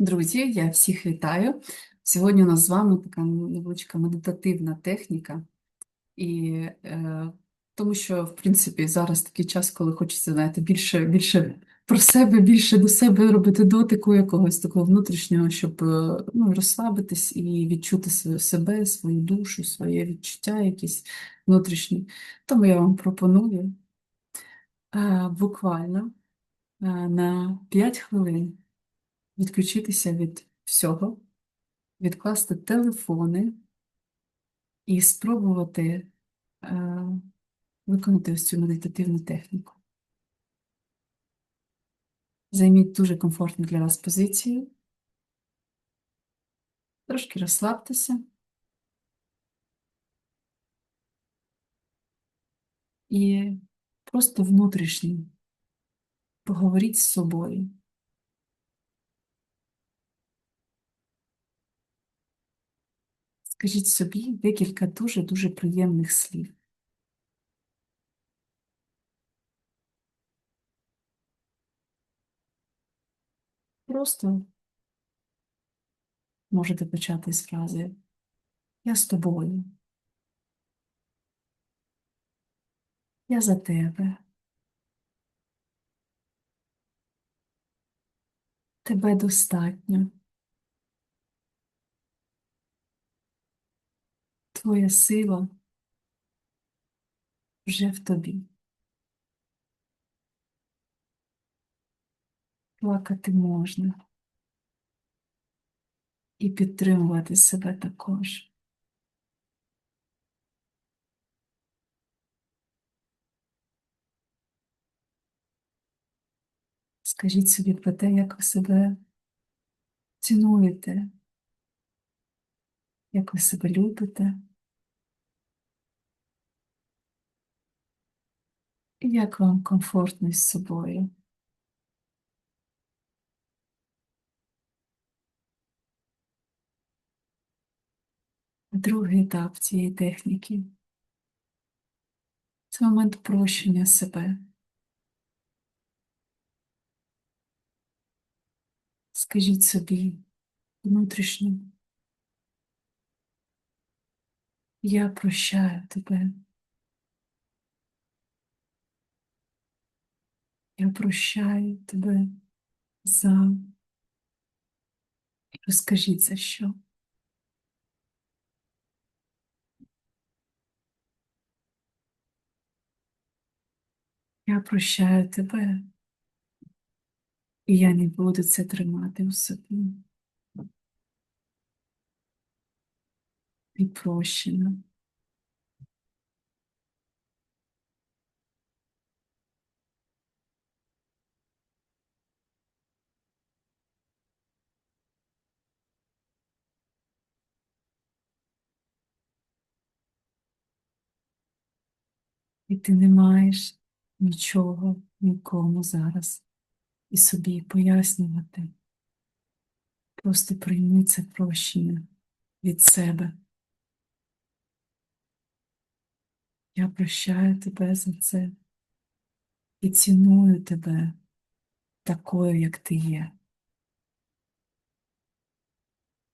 Друзі, я всіх вітаю. Сьогодні у нас з вами така невеличка медитативна техніка, і е, тому що, в принципі, зараз такий час, коли хочеться, знаєте, більше, більше про себе, більше до себе робити дотику якогось такого внутрішнього, щоб е, ну, розслабитись і відчути себе, свою душу, своє відчуття якісь внутрішні. Тому я вам пропоную е, буквально е, на 5 хвилин відключитися від всього, відкласти телефони і спробувати е, виконати ось цю медитативну техніку. Займіть дуже комфортну для вас позицію. Трошки розслабтеся. І просто внутрішньо поговоріть з собою. Скажіть собі декілька дуже-дуже приємних слів. Просто можете почати з фрази Я з тобою. Я за тебе. Тебе достатньо. Твоя сила вже в тобі. Плакати можна і підтримувати себе також. Скажіть собі про те, як ви себе цінуєте, як ви себе любите, як вам комфортно із собою. Другий етап цієї техніки це момент прощення себе. Скажіть собі внутрішньо, я прощаю тебе. Я прощаю тебе за. Розкажіть за що. Я прощаю тебе, і я не буду це тримати у собі. Ти прощена. І ти не маєш нічого нікому зараз і собі пояснювати. Просто прийми це прощення від себе. Я прощаю тебе за це і ціную тебе такою, як ти є.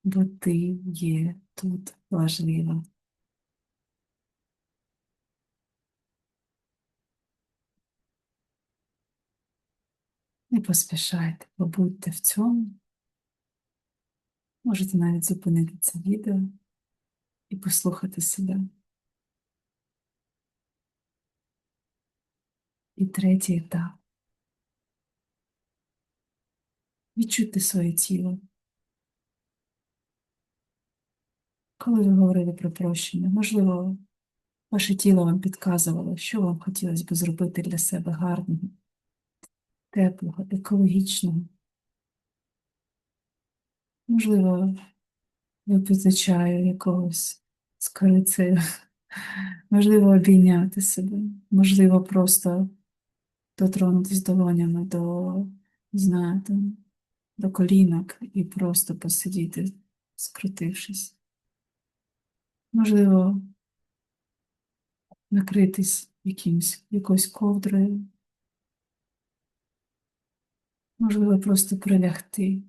Бо ти є тут важлива. Не поспішайте, побудьте в цьому. Можете навіть зупинити це відео і послухати себе. І третій етап. Відчуйте своє тіло. Коли ви говорили про прощення, можливо, ваше тіло вам підказувало, що вам хотілося б зробити для себе гарного, теплого, екологічного. Можливо, випити чаю якогось з корицею, можливо, обійняти себе, можливо, просто дотронутися долонями до, знаю, до колінок і просто посидіти, скрутившись. Можливо, накритись якимсь, якоюсь ковдрою. Можливо, просто прилягти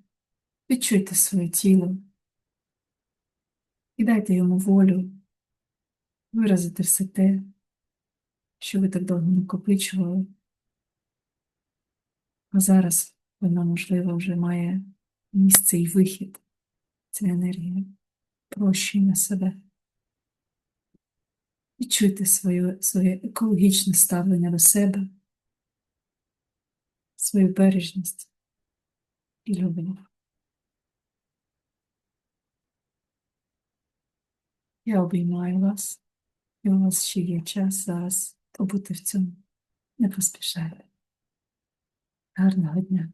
Відчуйте своє тіло і дайте йому волю виразити все те, що ви так довго накопичували. А зараз вона, можливо, вже має місце і вихід. Ця енергія прощення себе. Відчуйте своє, своє екологічне ставлення до себе, свою бережність і любов. Я обіймаю вас, і у вас ще є час зараз побути в цьому. Не поспішайте. Гарного дня!